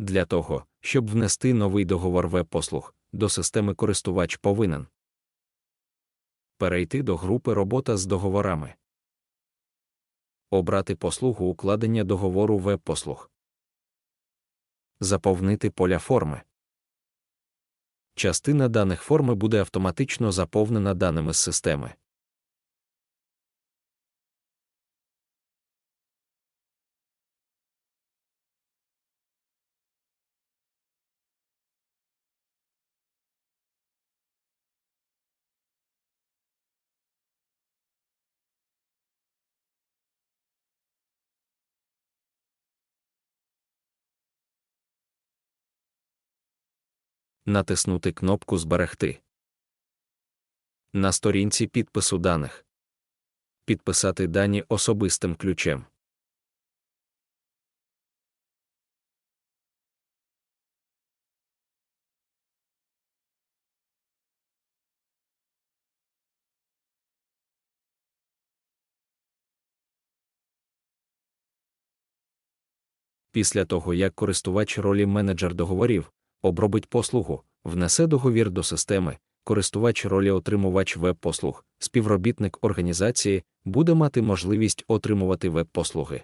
Для того, щоб внести новий договор веб-послуг, до системи користувач повинен перейти до групи Робота з договорами, обрати послугу укладення договору веб-послуг, заповнити поля форми. Частина даних форми буде автоматично заповнена даними з системи. Натиснути кнопку Зберегти. На сторінці підпису даних. Підписати дані особистим ключем. Після того, як користувач ролі менеджер договорів обробить послугу, внесе договір до системи, користувач ролі отримувач веб-послуг, співробітник організації буде мати можливість отримувати веб-послуги.